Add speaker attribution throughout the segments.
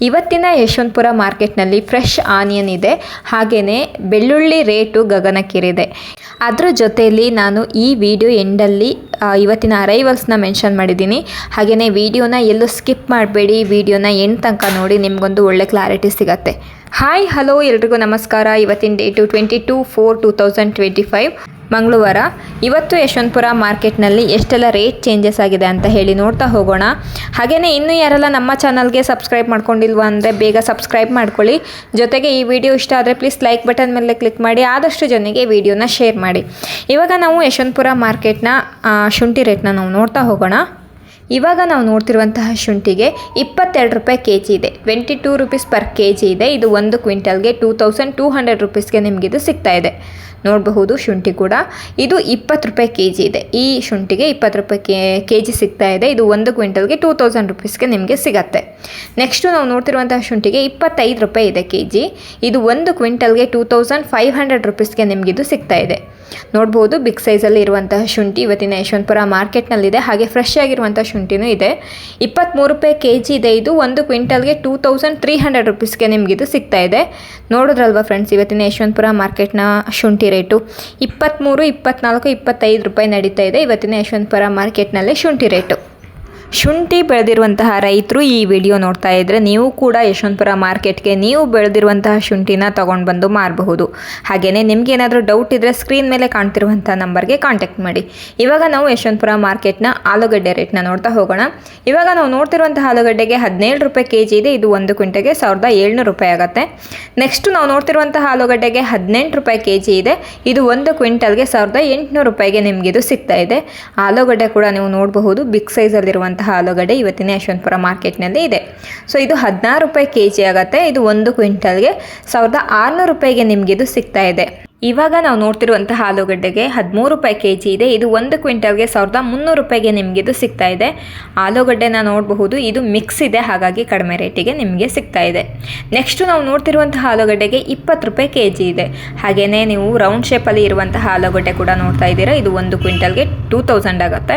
Speaker 1: ಇವತ್ತಿನ ಯಶವಂತಪುರ ಮಾರ್ಕೆಟ್ನಲ್ಲಿ fresh onion ಇದೆ. ಹಾಗೆಯೇ ಬೆಳ್ಳುಳ್ಳಿ ರೇಟು ಗಗನಕ್ಕಿರಿದೆ. ಅದರ ಜೊತೆಯಲ್ಲಿ ನಾನು ಈ ವಿಡಿಯೋ ಎಂಡಲ್ಲಿ ಇವತ್ತಿನ ಅರೈವಲ್ಸ್ನ ಮೆನ್ಷನ್ ಮಾಡಿದ್ದೀನಿ. ಹಾಗೆಯೇ ವಿಡಿಯೋನ ಎಲ್ಲೂ ಸ್ಕಿಪ್ ಮಾಡಬೇಡಿ. ವಿಡಿಯೋನ ಎಂಡ್ ತನಕ ನೋಡಿ ನಿಮಗೊಂದು ಒಳ್ಳೆ ಕ್ಲಾರಿಟಿ ಸಿಗತ್ತೆ. ಹಾಯ್ ಹಲೋ ಎಲ್ರಿಗೂ ನಮಸ್ಕಾರ. ಇವತ್ತಿನ date twenty two four two thousand twenty five ಮಂಗಳವಾರ. ಇವತ್ತು ಯಶವಂತಪುರ ಮಾರ್ಕೆಟ್ನಲ್ಲಿ ಎಷ್ಟೆಲ್ಲ ರೇಟ್ ಚೇಂಜಸ್ ಆಗಿದೆ ಅಂತ ಹೇಳಿ ನೋಡ್ತಾ ಹೋಗೋಣ. ಹಾಗೆಯೇ ಇನ್ನೂ ಯಾರೆಲ್ಲ ನಮ್ಮ ಚಾನಲ್ಗೆ ಸಬ್ಸ್ಕ್ರೈಬ್ ಮಾಡ್ಕೊಂಡಿಲ್ವ ಅಂದರೆ ಬೇಗ ಸಬ್ಸ್ಕ್ರೈಬ್ ಮಾಡ್ಕೊಳ್ಳಿ. ಜೊತೆಗೆ ಈ ವಿಡಿಯೋ ಇಷ್ಟ ಆದರೆ ಪ್ಲೀಸ್ ಲೈಕ್ ಬಟನ್ ಮೇಲೆ ಕ್ಲಿಕ್ ಮಾಡಿ, ಆದಷ್ಟು ಜನರಿಗೆ ವಿಡಿಯೋನ ಶೇರ್ ಮಾಡಿ. ಇವಾಗ ನಾವು ಯಶವಂತಪುರ ಮಾರ್ಕೆಟ್ನ ಶುಂಠಿ ರೇಟ್ನ ನಾವು ನೋಡ್ತಾ ಹೋಗೋಣ. ಇವಾಗ ನಾವು ನೋಡ್ತಿರುವಂತಹ ಶುಂಠಿಗೆ ಇಪ್ಪತ್ತೆರಡು ರೂಪಾಯಿ ಕೆ ಜಿ ಇದೆ. Twenty two rupees per K G ಇದೆ. ಇದು ಒಂದು ಕ್ವಿಂಟಲ್ಗೆ ಟೂ ತೌಸಂಡ್ ಟೂ ಹಂಡ್ರೆಡ್ ರುಪೀಸ್ಗೆ ನಿಮಗಿದು ಸಿಗ್ತಾ ಇದೆ. ನೋಡಬಹುದು, ಶುಂಠಿ ಕೂಡ. ಇದು ಇಪ್ಪತ್ತು ರೂಪಾಯಿ ಕೆ ಜಿ ಇದೆ. ಈ ಶುಂಠಿಗೆ ಇಪ್ಪತ್ತು ರೂಪಾಯಿ ಕೆ ಜಿ ಸಿಗ್ತಾ ಇದೆ. ಇದು ಒಂದು ಕ್ವಿಂಟಲ್ಗೆ ಟೂ ತೌಸಂಡ್ ರುಪೀಸ್ಗೆ ನಿಮಗೆ ಸಿಗತ್ತೆ. ನೆಕ್ಸ್ಟು ನಾವು ನೋಡ್ತಿರುವಂತಹ ಶುಂಠಿಗೆ ಇಪ್ಪತ್ತೈದು ರೂಪಾಯಿ ಇದೆ ಕೆ ಜಿ ಇದು ಒಂದು ಕ್ವಿಂಟಲ್ಗೆ ಟೂ ತೌಸಂಡ್ ಫೈವ್ ಹಂಡ್ರೆಡ್ ರುಪೀಸ್ಗೆ ಇದು ಸಿಗ್ತಾ ಇದೆ. ನೋಡ್ಬೋದು ಬಿಗ್ ಸೈಜಲ್ಲಿ ಇರುವಂತಹ ಶುಂಠಿ ಇವತ್ತಿನ ಯಶವಂತಪುರ ಮಾರ್ಕೆಟ್ನಲ್ಲಿದೆ. ಹಾಗೆ ಫ್ರೆಶ್ ಆಗಿರುವಂಥ ಶುಂಠಿನೂ ಇದೆ. ಇಪ್ಪತ್ತ್ಮೂರು ರೂಪಾಯಿ ಕೆ ಜಿ ಇದೆ. ಇದು ಒಂದು ಕ್ವಿಂಟಲ್ಗೆ ಟೂ ತೌಸಂಡ್ ತ್ರೀ ಹಂಡ್ರೆಡ್ ರುಪೀಸ್ಗೆ ನಿಮಗಿದು ಸಿಗ್ತಾ ಇದೆ. ನೋಡಿದ್ರಲ್ವಾ ಫ್ರೆಂಡ್ಸ್ ಇವತ್ತಿನ ಯಶವಂತಪುರ ಮಾರ್ಕೆಟ್ನ ಶುಂಠಿ ರೇಟು ಇಪ್ಪತ್ತ್ಮೂರು ಇಪ್ಪತ್ತ್ನಾಲ್ಕು ಇಪ್ಪತ್ತೈದು ರೂಪಾಯಿ ನಡೀತಾ ಇದೆ. ಇವತ್ತಿನ ಯಶವಂತಪುರ ಮಾರ್ಕೆಟ್ನಲ್ಲಿ ಶುಂಠಿ ರೇಟು. ಶುಂಠಿ ಬೆಳೆದಿರುವಂತಹ ರೈತರು ಈ ವಿಡಿಯೋ ನೋಡ್ತಾ ಇದ್ದರೆ ನೀವು ಕೂಡ ಯಶವಂತಪುರ ಮಾರ್ಕೆಟ್ಗೆ ನೀವು ಬೆಳೆದಿರುವಂತಹ ಶುಂಠಿನ ತಗೊಂಡು ಬಂದು ಮಾರಬಹುದು. ಹಾಗೆಯೇ ನಿಮ್ಗೆ ಏನಾದರೂ ಡೌಟ್ ಇದ್ದರೆ ಸ್ಕ್ರೀನ್ ಮೇಲೆ ಕಾಣ್ತಿರುವಂಥ ನಂಬರ್ಗೆ ಕಾಂಟ್ಯಾಕ್ಟ್ ಮಾಡಿ. ಇವಾಗ ನಾವು ಯಶವಂತಪುರ ಮಾರ್ಕೆಟ್ನ ಆಲೂಗಡ್ಡೆ ರೇಟ್ನ ನೋಡ್ತಾ ಹೋಗೋಣ. ಇವಾಗ ನಾವು ನೋಡ್ತಿರುವಂತಹ ಆಲೂಗಡ್ಡೆಗೆ ಹದಿನೇಳು ರೂಪಾಯಿ ಕೆ ಜಿ ಇದೆ. ಇದು ಒಂದು ಕ್ವಿಂಟಲ್ಗೆ ಸಾವಿರದ ಏಳ್ನೂರು ರೂಪಾಯಿ ಆಗುತ್ತೆ. ನೆಕ್ಸ್ಟ್ ನಾವು ನೋಡ್ತಿರುವಂತಹ ಆಲೂಗಡ್ಡೆಗೆ ಹದಿನೆಂಟು ರೂಪಾಯಿ ಕೆ ಜಿ ಇದೆ. ಇದು ಒಂದು ಕ್ವಿಂಟಲ್ಗೆ ಸಾವಿರದ ಎಂಟುನೂರು ರೂಪಾಯಿಗೆ ನಿಮಗಿದು ಸಿಗ್ತಾ ಇದೆ. ಆಲೂಗಡ್ಡೆ ಕೂಡ ನೀವು ನೋಡಬಹುದು. ಬಿಗ್ ಸೈಜಲ್ಲಿರುವಂತಹ ಆಲೂಗಡ್ಡೆ ಇವತ್ತಿನ ಯಶವಂತಪುರ ಮಾರ್ಕೆಟ್ನಲ್ಲಿ ಇದೆ. ಸೊ, ಇದು ಹದಿನಾರು ರೂಪಾಯಿ ಕೆ ಜಿ ಆಗುತ್ತೆ. ಇದು ಒಂದು ಕ್ವಿಂಟಲ್ಗೆ ಸಾವಿರದ ಆರುನೂರು ರೂಪಾಯಿಗೆ ನಿಮಗೆ ಇದು ಸಿಗ್ತಾ ಇದೆ. ಇವಾಗ ನಾವು ನೋಡ್ತಿರುವಂತಹ ಆಲೂಗಡ್ಡೆಗೆ ಹದಿಮೂರು ರೂಪಾಯಿ ಕೆ ಜಿ ಇದೆ. ಇದು ಒಂದು ಕ್ವಿಂಟಲ್ಗೆ ಸಾವಿರದ ಮುನ್ನೂರು ರೂಪಾಯಿಗೆ ನಿಮಗೆ ಇದು ಸಿಗ್ತಾ ಇದೆ. ಆಲೂಗಡ್ಡೆನ ನೋಡಬಹುದು. ಇದು ಮಿಕ್ಸ್ ಇದೆ. ಹಾಗಾಗಿ ಕಡಿಮೆ ರೇಟಿಗೆ ನಿಮಗೆ ಸಿಗ್ತಾ ಇದೆ. ನೆಕ್ಸ್ಟು ನಾವು ನೋಡ್ತಿರುವಂತಹ ಆಲೂಗಡ್ಡೆಗೆ ಇಪ್ಪತ್ತು ರೂಪಾಯಿ ಕೆ ಜಿ ಇದೆ. ಹಾಗೆಯೇ ನೀವು ರೌಂಡ್ ಶೇಪಲ್ಲಿ ಇರುವಂತಹ ಆಲೂಗಡ್ಡೆ ಕೂಡ ನೋಡ್ತಾ ಇದ್ದೀರಾ. ಇದು ಒಂದು ಕ್ವಿಂಟಲ್ಗೆ ಟೂ ತೌಸಂಡ್ ಆಗುತ್ತೆ.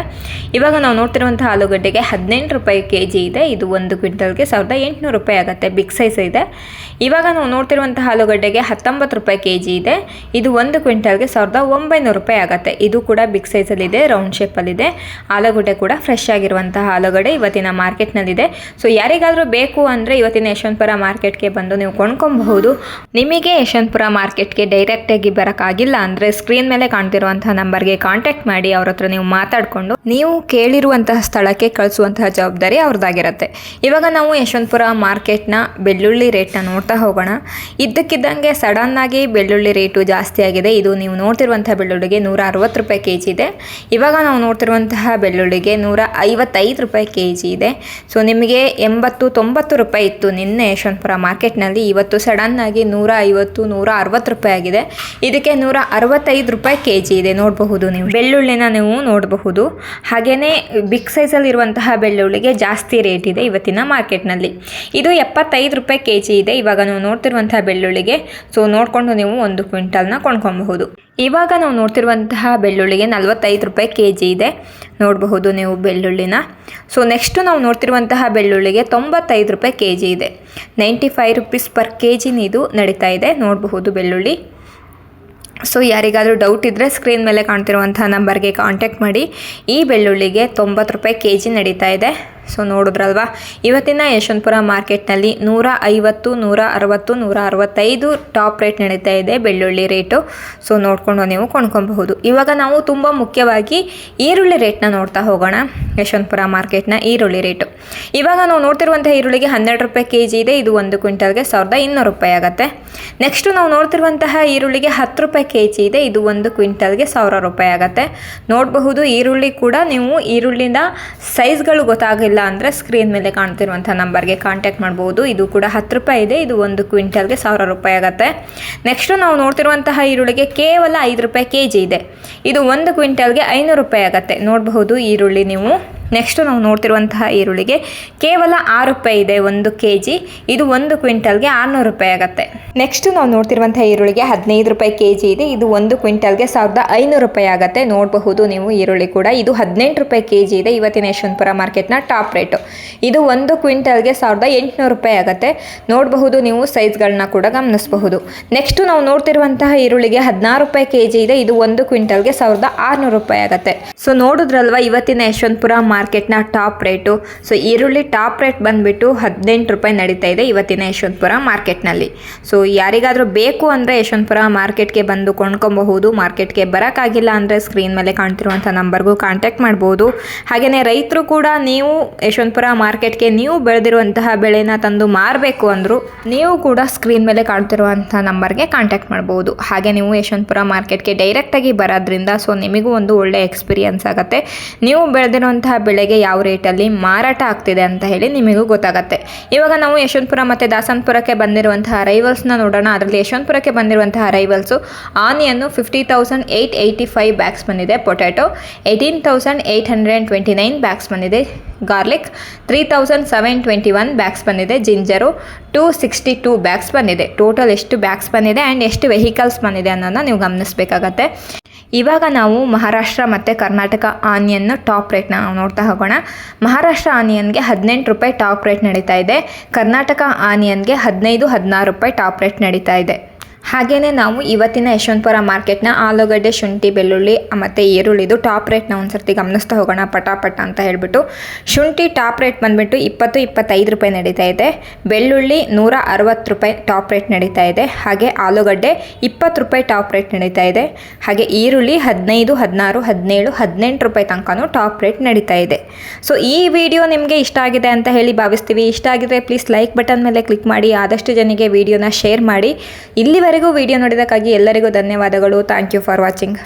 Speaker 1: ಇವಾಗ ನಾವು ನೋಡ್ತಿರುವಂಥ ಆಲೂಗಡ್ಡೆಗೆ ಹದಿನೆಂಟು ರೂಪಾಯಿ ಕೆ ಜಿ ಇದೆ. ಇದು ಒಂದು ಕ್ವಿಂಟಲ್ಗೆ ಸಾವಿರದ ಎಂಟುನೂರು ರೂಪಾಯಿ ಆಗುತ್ತೆ. ಬಿಗ್ ಸೈಜ್ ಇದೆ. ಇವಾಗ ನಾವು ನೋಡ್ತಿರುವಂಥ ಆಲೂಗಡ್ಡೆಗೆ ಹತ್ತೊಂಬತ್ತು ರೂಪಾಯಿ ಕೆ ಜಿ ಇದೆ. ಇದು ಒಂದು ಕ್ವಿಂಟಲ್ಗೆ ಸಾವಿರದ ಒಂಬೈನೂರು ರೂಪಾಯಿ ಆಗುತ್ತೆ. ಇದು ಕೂಡ ಬಿಗ್ ಸೈಜಲ್ಲಿದೆ ರೌಂಡ್ ಶೇಪಲ್ಲಿದೆ ಆಲೂಗಡ್ಡೆ ಕೂಡ ಫ್ರೆಶ್ ಆಗಿರುವಂತಹ ಆಲೂಗಡ್ಡೆ ಇವತ್ತಿನ ಮಾರ್ಕೆಟ್ನಲ್ಲಿದೆ ಸೊ ಯಾರಿಗಾದರೂ ಬೇಕು ಅಂದರೆ ಇವತ್ತಿನ ಯಶವಂತಪುರ ಮಾರ್ಕೆಟ್ಗೆ ಬಂದು ನೀವು ಕೊಂಡ್ಕೊಬಹುದು. ನಿಮಗೆ ಯಶವಂತಪುರ ಮಾರ್ಕೆಟ್ಗೆ ಡೈರೆಕ್ಟಾಗಿ ಬರೋಕ್ಕಾಗಿಲ್ಲ ಅಂದರೆ ಸ್ಕ್ರೀನ್ ಮೇಲೆ ಕಾಣ್ತಿರುವಂತಹ ನಂಬರ್ಗೆ ಕಾಂಟ್ಯಾಕ್ಟ್ ಮಾಡಿ. ಅವ್ರ ಹತ್ರ ನೀವು ಮಾತಾಡಿಕೊಂಡು ನೀವು ಕೇಳಿರುವಂತಹ ಸ್ಥಳಕ್ಕೆ ಕಳಿಸುವಂತಹ ಜವಾಬ್ದಾರಿ ಅವ್ರದ್ದಾಗಿರುತ್ತೆ. ಇವಾಗ ನಾವು ಯಶವಂತಪುರ ಮಾರ್ಕೆಟ್ನ ಬೆಳ್ಳುಳ್ಳಿ ರೇಟ್ನ ನೋಡ್ತಾ ಹೋಗೋಣ. ಇದ್ದಕ್ಕಿದ್ದಂಗೆ ಸಡನ್ ಆಗಿ ಬೆಳ್ಳುಳ್ಳಿ ರೇಟು ಜಾಸ್ತಿ ಆಗಿದೆ. ಇದು ನೀವು ನೋಡ್ತಿರುವಂತಹ ಬೆಳ್ಳುಳ್ಳಿಗೆ ನೂರ ಅರವತ್ತು ರೂಪಾಯಿ ಕೆ ಜಿ ಇದೆ. ಇವಾಗ ನಾವು ನೋಡ್ತಿರುವಂತಹ ಬೆಳ್ಳುಳ್ಳಿಗೆ ನೂರ ಐವತ್ತೈದು ರೂಪಾಯಿ ಕೆ ಜಿ ಇದೆ. ಸೊ, ನಿಮಗೆ ಎಂಬತ್ತು, ತೊಂಬತ್ತು ರೂಪಾಯಿ ಇತ್ತು ನಿನ್ನೆ ಯಶವಂತಪುರ ಮಾರ್ಕೆಟ್ನಲ್ಲಿ. ಇವತ್ತು ಸಡನ್ ಆಗಿ ನೂರ ಐವತ್ತು ನೂರ ಅರವತ್ತು ರೂಪಾಯಿ ಆಗಿದೆ. ಇದಕ್ಕೆ ನೂರ ಅರವತ್ತೈದು ರೂಪಾಯಿ ಕೆ ಜಿ ಇದೆ. ನೋಡಬಹುದು ನೀವು. ಬೆಳ್ಳುಳ್ಳಿನ ನೀವು ನೋಡಬಹುದು. ಹಾಗೆಯೇ ಬಿಗ್ ಸೈಜಲ್ಲಿ ಇರುವಂತಹ ಬೆಳ್ಳುಳ್ಳಿಗೆ ಜಾಸ್ತಿ ರೇಟ್ ಇದೆ ಇವತ್ತಿನ ಮಾರ್ಕೆಟ್ನಲ್ಲಿ ಇದು ಎಪ್ಪತ್ತೈದು ರೂಪಾಯಿ ಕೆ ಜಿ ಇದೆ. ಇವಾಗ ನಾವು ನೋಡ್ತಿರುವಂತಹ ಬೆಳ್ಳುಳ್ಳಿಗೆ ಸೊ ನೋಡಿಕೊಂಡು ನೀವು ಒಂದು ಕ್ವಿಂಟಲ್ನ ಕೊಂಡ್ಕೊಬಹುದು. ಇವಾಗ ನಾವು ನೋಡ್ತಿರುವಂತಹ ಬೆಳ್ಳುಳ್ಳಿಗೆ ನಲವತ್ತೈದು ರೂಪಾಯಿ ಕೆ ಜಿ ಇದೆ. ನೋಡಬಹುದು ನೀವು ಬೆಳ್ಳುಳ್ಳಿನ. ಸೊ ನೆಕ್ಸ್ಟು ನಾವು ನೋಡ್ತಿರುವಂತಹ ಬೆಳ್ಳುಳ್ಳಿಗೆ ತೊಂಬತ್ತೈದು ರೂಪಾಯಿ ಕೆ ಜಿ ಇದೆ. Ninety five rupees per K ಜಿನ ಇದು ನಡೀತಾ ಇದೆ. ನೋಡಬಹುದು ಬೆಳ್ಳುಳ್ಳಿ. ಸೊ ಯಾರಿಗಾದರೂ ಡೌಟ್ ಇದ್ದರೆ ಸ್ಕ್ರೀನ್ ಮೇಲೆ ಕಾಣ್ತಿರುವಂಥ ನಂಬರ್ಗೆ ಕಾಂಟ್ಯಾಕ್ಟ್ ಮಾಡಿ. ಈ ಬೆಳ್ಳುಳ್ಳಿಗೆ ತೊಂಬತ್ತು ರೂಪಾಯಿ ಕೆ ಜಿ ನಡೀತಾ ಇದೆ. ಸೊ ನೋಡಿದ್ರಲ್ವಾ? ಇವತ್ತಿನ ಯಶವಂತಪುರ ಮಾರ್ಕೆಟ್ನಲ್ಲಿ ನೂರ ಐವತ್ತು, ನೂರ ಅರವತ್ತು, ನೂರ ಅರವತ್ತೈದು ಟಾಪ್ ರೇಟ್ ನಡೀತಾ ಇದೆ, ಬೆಳ್ಳುಳ್ಳಿ ರೇಟು. ಸೊ ನೋಡಿಕೊಂಡು ನೀವು ಕೊಂಡ್ಕೊಬಹುದು. ಇವಾಗ ನಾವು ತುಂಬ ಮುಖ್ಯವಾಗಿ ಈರುಳ್ಳಿ ರೇಟ್ನ ನೋಡ್ತಾ ಹೋಗೋಣ. ಯಶವಂತಪುರ ಮಾರ್ಕೆಟ್ನ ಈರುಳ್ಳಿ ರೇಟು. ಇವಾಗ ನಾವು ನೋಡ್ತಿರುವಂಥ ಈರುಳ್ಳಿಗೆ ಹನ್ನೆರಡು ರೂಪಾಯಿ ಕೆ ಜಿ ಇದೆ, ಇದು ಒಂದು ಕ್ವಿಂಟಲ್ಗೆ ಸಾವಿರದ ಇನ್ನೂರು ರೂಪಾಯಿ ಆಗುತ್ತೆ. ನೆಕ್ಸ್ಟು ನಾವು ನೋಡ್ತಿರುವಂತಹ ಈರುಳ್ಳಿಗೆ ಹತ್ತು ರೂಪಾಯಿ ಕೆ ಜಿ ಇದೆ, ಇದು ಒಂದು ಕ್ವಿಂಟಲ್ಗೆ ಸಾವಿರ ರೂಪಾಯಿ ಆಗುತ್ತೆ. ನೋಡಬಹುದು ಈರುಳ್ಳಿ ಕೂಡ ನೀವು ಈರುಳ್ಳಿನ ಸೈಜ್ಗಳು ಗೊತ್ತಾಗಿಲ್ಲ ಅಂದರೆ ಸ್ಕ್ರೀನ್ ಮೇಲೆ ಕಾಣ್ತಿರುವಂಥ ನಂಬರ್ಗೆ ಕಾಂಟ್ಯಾಕ್ಟ್ ಮಾಡ್ಬೋದು. ಇದು ಕೂಡ ಹತ್ತು ರೂಪಾಯಿ ಇದೆ. ಇದು ಒಂದು ಕ್ವಿಂಟಲ್ಗೆ ಸಾವಿರ ರೂಪಾಯಿ ಆಗುತ್ತೆ. ನೆಕ್ಸ್ಟು ನಾವು ನೋಡ್ತಿರುವಂತಹ ಈರುಳ್ಳಿಗೆ ಕೇವಲ ಐದು ರೂಪಾಯಿ ಕೆ ಇದೆ. ಇದು ಒಂದು ಕ್ವಿಂಟಲ್ಗೆ ಐನೂರು ರೂಪಾಯಿ ಆಗುತ್ತೆ. ನೋಡಬಹುದು ಈರುಳ್ಳಿ ನೀವು. ನೆಕ್ಸ್ಟು ನಾವು ನೋಡ್ತಿರುವಂತಹ ಈರುಳ್ಳಿಗೆ ಕೇವಲ ಆರು ರೂಪಾಯಿ ಇದೆ, ಒಂದು ಕೆ ಜಿ ಇದು ಒಂದು ಕ್ವಿಂಟಲ್ಗೆ ಆರುನೂರು ರೂಪಾಯಿ ಆಗುತ್ತೆ. ನೆಕ್ಸ್ಟ್ ನಾವು ನೋಡ್ತಿರುವಂತಹ ಈರುಳ್ಳಿಗೆ ಹದಿನೈದು ರೂಪಾಯಿ ಕೆ ಜಿ ಇದೆ, ಇದು ಒಂದು ಕ್ವಿಂಟಲ್ಗೆ ಸಾವಿರದ ಐನೂರು ರೂಪಾಯಿ ಆಗುತ್ತೆ. ನೋಡಬಹುದು ನೀವು ಈರುಳ್ಳಿ ಕೂಡ. ಇದು ಹದಿನೆಂಟು ರೂಪಾಯಿ ಕೆ ಜಿ ಇದೆ, ಇವತ್ತಿನ ಯಶವಂತಪುರ ಮಾರ್ಕೆಟ್ನ ಟಾಪ್ ರೇಟು. ಇದು ಒಂದು ಕ್ವಿಂಟಲ್ಗೆ ಸಾವಿರದ ಎಂಟುನೂರು ರೂಪಾಯಿ ಆಗುತ್ತೆ. ನೋಡಬಹುದು ನೀವು ಸೈಜ್ಗಳನ್ನ ಕೂಡ ಗಮನಿಸಬಹುದು. ನೆಕ್ಸ್ಟ್ ನಾವು ನೋಡ್ತಿರುವಂತಹ ಈರುಳ್ಳಿಗೆ ಹದಿನಾರು ರೂಪಾಯಿ ಕೆ ಜಿ ಇದೆ, ಇದು ಒಂದು ಕ್ವಿಂಟಲ್ಗೆ ಸಾವಿರದ ಆರುನೂರು ರೂಪಾಯಿ ಆಗುತ್ತೆ. ಸೊ ನೋಡಿದ್ರಲ್ವಾ ಇವತ್ತಿನ ಯಶವಂತಪುರ ಮಾರ್ಕೆಟ್ನ ಟಾಪ್ ರೇಟು. ಸೊ, ಈರುಳ್ಳಿ ಟಾಪ್ ರೇಟ್ ಬಂದುಬಿಟ್ಟು ಹದಿನೆಂಟು ರೂಪಾಯಿ ನಡೀತಾ ಇದೆ ಇವತ್ತಿನ ಯಶವಂತಪುರ ಮಾರ್ಕೆಟ್ನಲ್ಲಿ. ಸೊ, ಯಾರಿಗಾದರೂ ಬೇಕು ಅಂದರೆ ಯಶವಂತಪುರ ಮಾರ್ಕೆಟ್ಗೆ ಬಂದು ಕೊಂಡ್ಕೊಬಹುದು. ಮಾರ್ಕೆಟ್ಗೆ ಬರೋಕ್ಕಾಗಿಲ್ಲ ಅಂದರೆ ಸ್ಕ್ರೀನ್ ಮೇಲೆ ಕಾಣ್ತಿರುವಂಥ ನಂಬರ್ಗೂ ಕಾಂಟ್ಯಾಕ್ಟ್ ಮಾಡ್ಬೋದು. ಹಾಗೆಯೇ ರೈತರು ಕೂಡ ನೀವು ಯಶವಂತಪುರ ಮಾರ್ಕೆಟ್ಗೆ ನೀವು ಬೆಳೆದಿರುವಂತಹ ಬೆಳೆನ ತಂದು ಮಾರಬೇಕು ಅಂದರೂ ನೀವು ಕೂಡ ಸ್ಕ್ರೀನ್ ಮೇಲೆ ಕಾಣ್ತಿರುವಂಥ ನಂಬರ್ಗೆ ಕಾಂಟ್ಯಾಕ್ಟ್ ಮಾಡ್ಬೋದು. ಹಾಗೆ ನೀವು ಯಶವಂತಪುರ ಮಾರ್ಕೆಟ್ಗೆ ಡೈರೆಕ್ಟಾಗಿ ಬರೋದ್ರಿಂದ ಸೊ, ನಿಮಗೂ ಒಂದು ಒಳ್ಳೆಯ ಎಕ್ಸ್ಪೀರಿಯನ್ಸ್ ಆಗುತ್ತೆ. ನೀವು ಬೆಳೆದಿರುವಂತಹ ಬೆಳೆಗೆ ಯಾವ ರೇಟಲ್ಲಿ ಮಾರಾಟ ಆಗ್ತಿದೆ ಅಂತ ಹೇಳಿ ನಿಮಗೂ ಗೊತ್ತಾಗುತ್ತೆ. ಇವಾಗ ನಾವು ಯಶವಂತಪುರ ಮತ್ತು ದಾಸನಪುರಕ್ಕೆ ಬಂದಿರುವಂತಹ ಅರೈವಲ್ಸ್ನ ನೋಡೋಣ. ಅದರಲ್ಲಿ ಯಶವಂತಪುರಕ್ಕೆ ಬಂದಿರುವಂತಹ arrivals onion fifty thousand eight eighty five bags ಬಂದಿದೆ potato eighteen thousand eight hundred twenty nine bags ಬಂದಿದೆ garlic three thousand seven twenty one bags ಬಂದಿದೆ ginger two sixty two bags ಬಂದಿದೆ. ಟೋಟಲ್ ಎಷ್ಟು ಬ್ಯಾಗ್ಸ್ ಬಂದಿದೆ ಆ್ಯಂಡ್ ಎಷ್ಟು vehicles ಬಂದಿದೆ ಅನ್ನೋದನ್ನ ನೀವು ಗಮನಿಸಬೇಕಾಗತ್ತೆ. ಇವಾಗ ನಾವು ಮಹಾರಾಷ್ಟ್ರ ಮತ್ತು ಕರ್ನಾಟಕ ಆನಿಯನ್ನ ಟಾಪ್ ರೇಟ್ನ ನಾವು ನೋಡ್ತಾ ಹೋಗೋಣ. ಮಹಾರಾಷ್ಟ್ರ ಆನಿಯನ್ಗೆ ಹದಿನೆಂಟು ರೂಪಾಯಿ ಟಾಪ್ ರೇಟ್ ನಡೀತಾ ಇದೆ. ಕರ್ನಾಟಕ ಆನಿಯನ್ಗೆ ಹದಿನೈದು ಹದಿನಾರು ರೂಪಾಯಿ ಟಾಪ್ ರೇಟ್ ನಡೀತಾ ಇದೆ. ಹಾಗೆಯೇ ನಾವು ಇವತ್ತಿನ ಯಶವಂತಪುರ ಮಾರ್ಕೆಟ್ನ ಆಲೂಗಡ್ಡೆ, ಶುಂಠಿ, ಬೆಳ್ಳುಳ್ಳಿ, ಮತ್ತು ಈರುಳ್ಳಿದು ಟಾಪ್ ರೇಟ್ನ ಒಂದು ಸರ್ತಿ ಗಮನಿಸ್ತಾ ಹೋಗೋಣ ಪಟಾಪಟ ಅಂತ ಹೇಳಿಬಿಟ್ಟು. ಶುಂಠಿ ಟಾಪ್ ರೇಟ್ ಬಂದುಬಿಟ್ಟು ಇಪ್ಪತ್ತು, ಇಪ್ಪತ್ತೈದು ರೂಪಾಯಿ ನಡೀತಾ ಇದೆ. ಬೆಳ್ಳುಳ್ಳಿ ನೂರ ಅರವತ್ತು ರೂಪಾಯಿ ಟಾಪ್ ರೇಟ್ ನಡೀತಾ ಇದೆ. ಹಾಗೆ ಆಲೂಗಡ್ಡೆ ಇಪ್ಪತ್ತು ರೂಪಾಯಿ ಟಾಪ್ ರೇಟ್ ನಡೀತಾ ಇದೆ. ಹಾಗೆ ಈರುಳ್ಳಿ ಹದಿನೈದು, ಹದಿನಾರು, ಹದಿನೇಳು, ಹದಿನೆಂಟು ರೂಪಾಯಿ ತನಕನೂ ಟಾಪ್ ರೇಟ್ ನಡೀತಾ ಇದೆ. ಸೊ ಈ ವಿಡಿಯೋ ನಿಮಗೆ ಇಷ್ಟ ಆಗಿದೆ ಅಂತ ಹೇಳಿ ಭಾವಿಸ್ತೀವಿ. ಇಷ್ಟ ಆಗಿದ್ರೆ ಪ್ಲೀಸ್ ಲೈಕ್ ಬಟನ್ ಮೇಲೆ ಕ್ಲಿಕ್ ಮಾಡಿ. ಆದಷ್ಟು ಜನಿಗೆ ವಿಡಿಯೋನ ಶೇರ್ ಮಾಡಿ. ಇಲ್ಲಿವರೆಗೂ ವಿಡಿಯೋ ನೋಡಿದ್ದಕ್ಕಾಗಿ ಎಲ್ಲರಿಗೂ ಧನ್ಯವಾದಗಳು. Thank you for watching